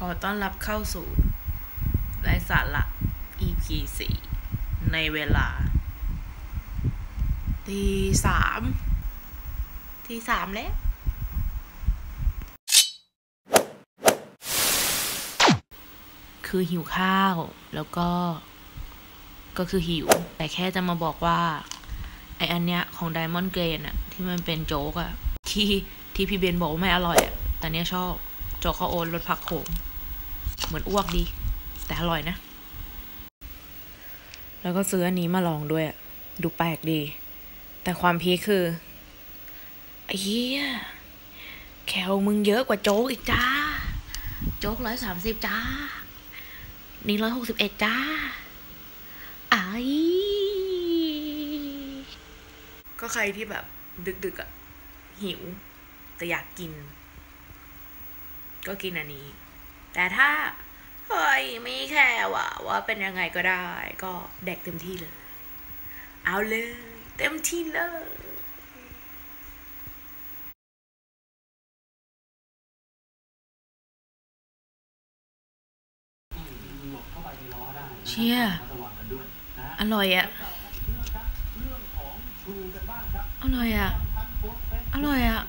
ขอต้อนรับเข้าสู่ไร้สาระ EP สี่ในเวลา ตีสามตีสามแล้ว คือหิวข้าว แล้วก็ ก็คือหิว แต่แค่จะมาบอกว่า ไออันเนี้ยของ Diamond Grain อะที่มันเป็นโจ๊กอะที่ที่พี่เบนบอกว่าไม่อร่อยอะแต่เนี้ยชอบโจ๊กข้าวโอ๊ตรสผักโขม เหมือนอ้วกดี แต่อร่อยนะ แล้วก็ซื้ออันนี้มาลองด้วยอะดูแปลกดี แต่ความพีคคือไอ้เหี้ยแคลมึงเยอะกว่าโจ๊กอีกจ้า โจ๊กร้อยสามสิบจ้า นี่ร้อยหกสิบเอ็ดจ้าไอก็ใครที่แบบดึกๆอะหิว แต่อยากกิน ก็กินอันนี้ แต่ถ้าเฮ้ยไม่แค่ว่าว่าเป็นยังไงก็ได้ ก็แดกเต็มที่เลย เอาเลย เต็มที่เลยเชี่ยอร่อยอะอร่อยอะอร่อยอะ